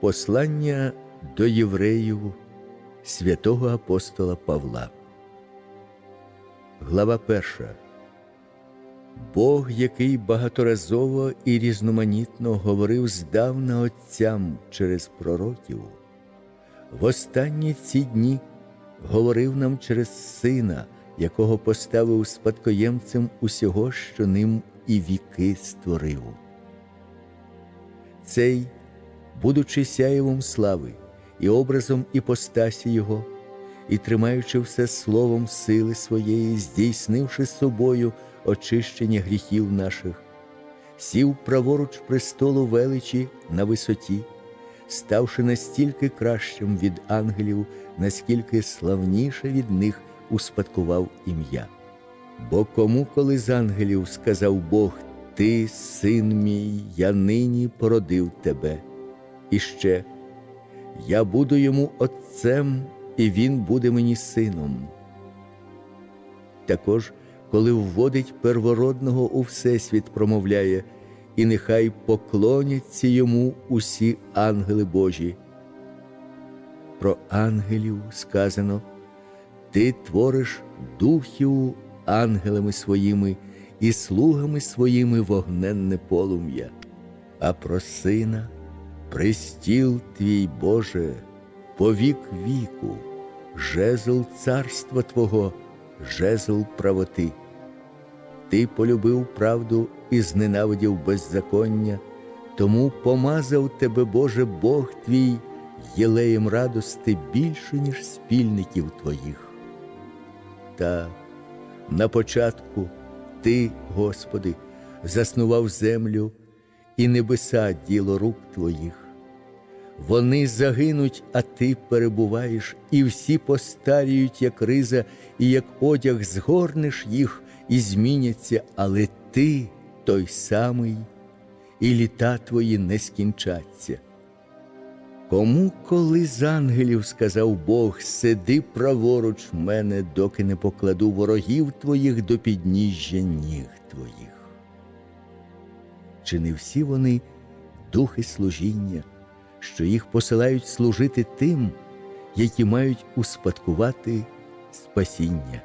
Послання до євреїв святого апостола Павла. Глава перша. Бог, який багаторазово і різноманітно говорив здавна отцям через пророків, в останні ці дні говорив нам через Сина, якого поставив спадкоємцем усього, що ним і віки створив. Цей, будучи сяєвом слави і образом іпостасі Його, і тримаючи все словом сили своєї, здійснивши собою очищення гріхів наших, сів праворуч престолу величі на висоті, ставши настільки кращим від ангелів, наскільки славніше від них успадкував ім'я. Бо кому, коли з ангелів сказав Бог, Ти, син мій, я нині породив тебе, і ще я буду йому отцем, і він буде мені сином. Також, коли вводить первородного у Всесвіт, промовляє, і нехай поклоняться йому усі ангели Божі. Про ангелів сказано, Ти твориш духів ангелами своїми і слугами своїми вогненне полум'я, а про сина пристіл твій Боже, по вік віку, жезл царства Твого, жезл правоти. Ти полюбив правду і зненавидів беззаконня, тому помазав тебе, Боже, Бог твій, єлеєм радости більше, ніж спільників твоїх. Та на початку Ти, Господи, заснував землю і небеса діло рук Твоїх. Вони загинуть, а Ти перебуваєш, і всі постаріють, як риза, і як одяг згорнеш їх і зміняться, але Ти той самий, і літа Твої не скінчаться. Кому, коли з ангелів сказав Бог, сиди праворуч мене, доки не покладу ворогів твоїх до підніжжя ніг твоїх. Чи не всі вони духи служіння, що їх посилають служити тим, які мають успадкувати спасіння?